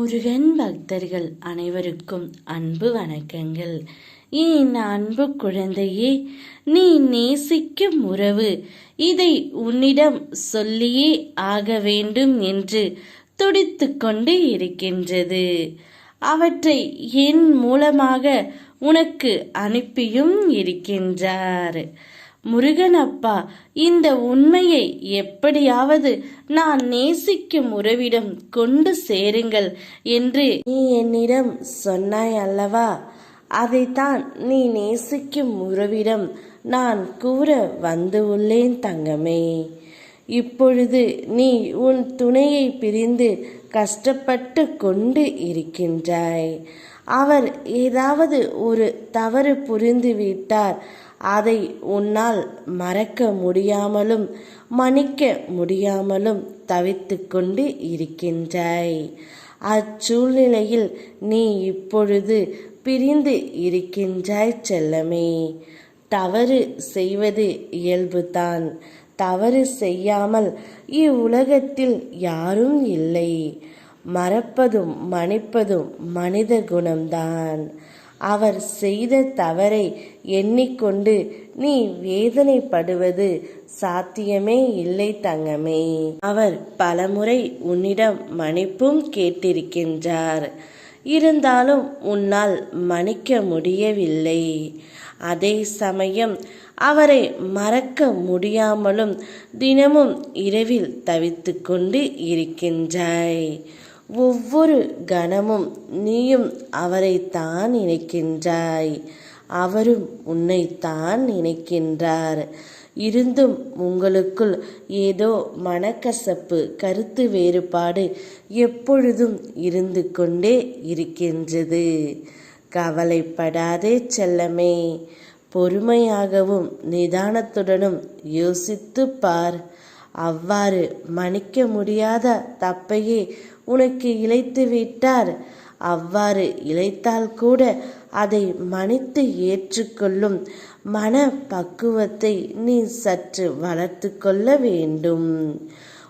முருகன் பக்தர்கள் அனைவருக்கும் அன்பு வணக்கங்கள். என் அன்பு குழந்தையே நீ நேசிக்கும் உறவு இதை உன்னிடம் சொல்லியே ஆக வேண்டும் என்று துடித்து கொண்டு இருக்கின்றது. அவற்றை என் மூலமாக உனக்கு அனுப்பியும் இருக்கின்றார். முருகன் அப்பா இந்த உண்மையை எப்படியாவது நான் நேசிக்கும் உறவிடம் கொண்டு சேருங்கள் என்று நீ என்னிடம் சொன்னாய் அல்லவா? அதைத்தான் நீ நேசிக்கும் உறவிடம் நான் கூற வந்து உள்ளேன் தங்கமே. இப்பொழுது நீ உன் துணையை பிரிந்து கஷ்டப்பட்டு கொண்டு இருக்கின்றாய். அவர் ஏதாவது ஒரு தவறு புரிந்துவிட்டார் அதை உன்னால் மறக்க முடியாமலும் மன்னிக்க முடியாமலும் தவித்து கொண்டு இருக்கின்றாய். அச்சூழ்நிலையில் நீ இப்பொழுது பிரிந்து இருக்கின்றாய் செல்லமே. தவறு செய்வது இயல்புதான். தவறு செய்யாமல் இவ்வுலகத்தில் யாரும் இல்லை. மறப்பதும் மன்னிப்பதும் மனித குணம்தான். அவர் செய்த தவறை எண்ணிக்கொண்டு நீ வேதனைப்படுவது சாத்தியமே இல்லை தங்கமே. அவர் பலமுறை உன்னிடம் மன்னிப்பும் கேட்டிருக்கின்றார். இருந்தாலும் உன்னால் மன்னிக்க முடியவில்லை. அதே சமயம் அவரை மறக்க முடியாமலும் தினமும் இரவில் தவித்து கொண்டு இருக்கின்றாய். ஒவ்வொரு கணமும் நீயும் அவரைத்தான் நினைக்கின்றாய். அவரும் உன்னைத்தான் நினைக்கின்றார். இருந்தும் உங்களுக்குள் ஏதோ மனக்கசப்பு கருத்து வேறுபாடு எப்பொழுதும் இருந்து கொண்டே இருக்கின்றது. கவலைப்படாதே செல்லமே. பொறுமையாகவும் நிதானத்துடனும் யோசித்து பார். அவ்வாறு மன்னிக்க முடியாத தப்பையே உனக்கு இழைத்து விட்டார் அவ்வாறு இழைத்தால் கூட அதை மன்னித்து ஏற்றுக்கொள்ளும் மன பக்குவத்தை நீ சற்று வளர்த்து கொள்ள வேண்டும்.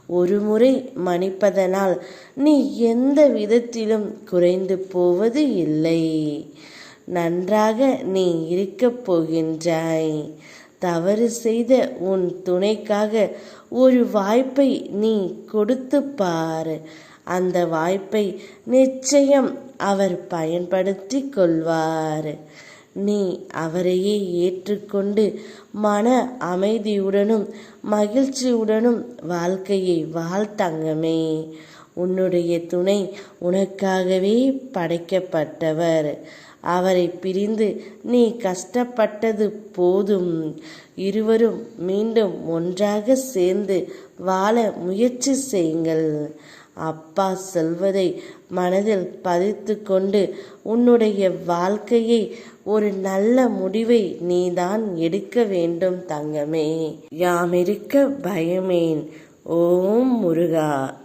ஒரு முறை மன்னிப்பதனால் நீ எந்த விதத்திலும் குறைந்து போவது இல்லை. நன்றாக நீ இருக்கப் போகின்றாய். தவறு செய்த உன் துணைக்காக ஒரு வாய்ப்பை நீ கொடுத்து பார். அந்த வாய்ப்பை நிச்சயம் அவர் பயன்படுத்தி கொள்வார். நீ அவரையே ஏற்றுக்கொண்டு மன அமைதியுடனும் மகிழ்ச்சியுடனும் வாழ்க்கையை வாழ்த்தங்கமே உன்னுடைய துணை உனக்காகவே படைக்கப்பட்டவர். அவரை பிரிந்து நீ கஷ்டப்பட்டது போதும். இருவரும் மீண்டும் ஒன்றாக சேர்ந்து வாழ முயற்சி செய்யுங்கள். அப்பா சொல்வதை மனதில் பதித்து கொண்டு உன்னுடைய வாழ்க்கையை ஒரு நல்ல முடிவை நீதான் எடுக்க வேண்டும் தங்கமே. யாமிருக்க பயமேன். ஓம் முருகா.